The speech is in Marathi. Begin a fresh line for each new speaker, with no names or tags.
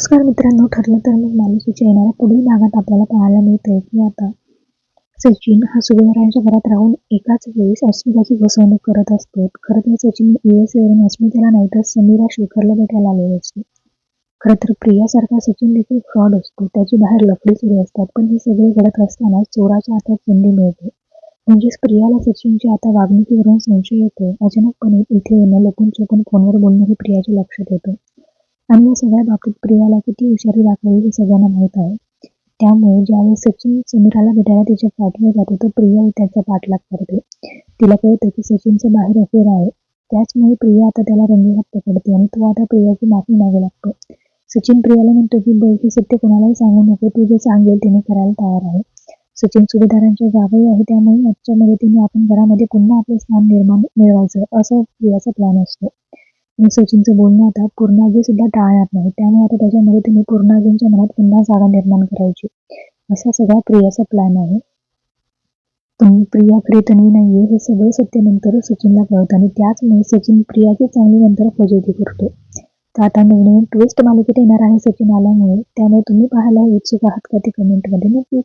नमस्कार मित्रांनो ठरलं तर मग मालिकेच्या येणाऱ्या पुढील भागात आपल्याला पाहायला मिळतंय की आता सचिन हा सुभेदारांच्या घरात राहून एकाच वेळेस अस्मिताची फसवणूक करत असतो. खरं तर सचिन युएस वरून अस्मितेला नाही तर समीरा शेखरला भेटायला आलेले असते. खरं तर प्रियासारखा सचिन देखील फ्रॉड असतो. त्याची बाहेर लफडी सुरू असतात पण हे सगळे घडत असताना चोराच्या हातात संधी मिळते. म्हणजेच प्रियाला सचिनच्या आता वागणुकीवरून संशय येतो अचानकपणे इथे येणं लपून छपून फोनवर बोलणं हे प्रियाच्या लक्षात येतं. आणि या सगळ्या बाबतीत प्रियाला किती हुशारी दाखवली हे सगळ्यांना माहीत आहे. त्यामुळे ज्यावेळेस सचिन समीराला भेटायला तिच्या पाठीवर जातो तर प्रिया त्याचा पाठलाग करते. तिला कळतं की सचिनचं बाहेर अफेअर आहे. त्याचमुळे प्रिया आता त्याला रंगेहात पकडते आणि तो आता प्रियाची माफी मागू लागतो. सचिन प्रियाला म्हणतो की बघ हे सत्य कोणालाही सांगू नको. तू जे सांगेल तिने करायला तयार आहे. सचिन सुभेदारांच्या जावई आहे त्यामुळे आजच्या मदतीने आपण घरामध्ये पुन्हा आपले स्थान निर्माण मिळवायचं असं प्रियाचा प्लॅन असतो. सचिनचं बोलणं आता पूर्णाजी सुद्धा टाळणार नाही. त्यामुळे आता त्याच्या मदतीने पूर्णाजींच्या मनात पुन्हा जागा निर्माण करायची. असा सगळा प्रियाचा प्लॅन आहे. पण प्रिया खरी नाही नाहीये हे सगळं सत्य नंतर सचिनला कळतं आणि त्याचमुळे सचिन प्रियाची चांगली नंतर फजेती करतो. तर आता नवीन ट्विस्ट मालिकेत येणार आहे सचिन आल्यामुळे. त्यामुळे तुम्ही पाहायला उत्सुक आहात का ते कमेंटमध्ये नक्की